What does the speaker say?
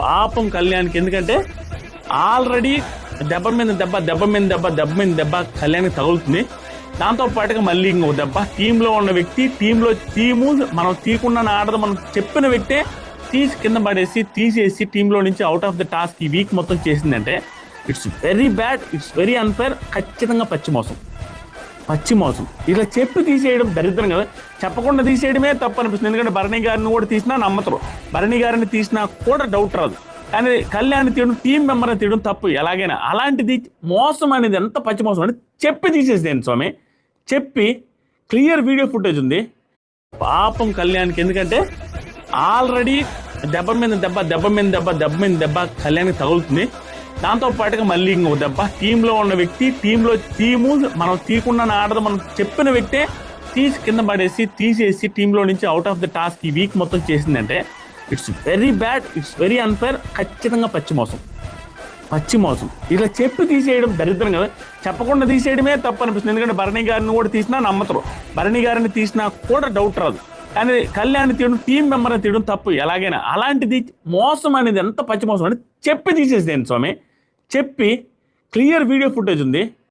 పాపం కళ్యాణ్కి. ఎందుకంటే ఆల్రెడీ దెబ్బ మీద దెబ్బ దెబ్బ మీద దెబ్బ దెబ్బ మీద దెబ్బ కళ్యాణ్కి తగులుతుంది. దాంతో పాటుగా మళ్ళీ ఇంకో దెబ్బ. టీంలో ఉన్న వ్యక్తి టీంలో టీము మనం తీయకుండా ఆడదు మనం చెప్పిన వ్యక్తే తీసి కింద పడేసి తీసేసి టీంలో నుంచి అవుట్ ఆఫ్ ద టాస్క్ ఈ వీక్ మొత్తం చేసిందంటే it's very bad it's very unfair ఖచ్చితంగా పచ్చి మోసం. పచ్చి మోసం. ఇలా చెప్పి తీసేయడం దరిద్రం కదా. చెప్పకుండా తీసేయడమే తప్పు అనిపిస్తుంది. ఎందుకంటే భరణి గారిని కూడా తీసినా నమ్మతరు. భరణి గారిని తీసినా కూడా డౌట్ రాదు. కానీ కళ్యాణ్ తీయడం టీం మెంబర్ని తీయడం తప్పు. ఎలాగైనా అలాంటిది మోసం అనేది ఎంత పచ్చి మోసం అంటే చెప్పి తీసేసేయండి స్వామి. చెప్పి క్లియర్ వీడియో ఫుటేజ్ ఉంది. పాపం కళ్యాణ్కి. ఎందుకంటే ఆల్రెడీ దెబ్బ మీద దెబ్బ దెబ్బ మీద దెబ్బ దెబ్బ మీద దెబ్బ కళ్యాణ్కి తగులుతుంది. దాంతో పాటుగా మళ్ళీ ఇంకో దెబ్బ. టీంలో ఉన్న వ్యక్తి టీంలో టీము మనం తీయకుండా ఆడదు మనం చెప్పిన వ్యక్తే తీసి కింద పడేసి తీసేసి టీంలో నుంచి అవుట్ ఆఫ్ ద టాస్క్ ఈ వీక్ మొత్తం చేసిందంటే it's very bad it's very unfair ఖచ్చితంగా పచ్చి మోసం. పచ్చి మోసం. ఇలా చెప్పి తీసేయడం దరిద్రం కదా. చెప్పకుండా తీసేయడమే తప్పు అనిపిస్తుంది. ఎందుకంటే భరణి గారిని కూడా తీసినా నమ్మతరు. భరణి గారిని తీసినా కూడా డౌట్ రాదు. కానీ కళ్యాణ్ తీయడం టీం మెంబర్ని తీయడం తప్పు. ఎలాగైనా అలాంటిది మోసం అనేది ఎంత పచ్చి మోసం అని చెప్పి తీసేసేయండి స్వామి? చెప్పి క్లియర్ వీడియో ఫుటేజ్ ఉంది.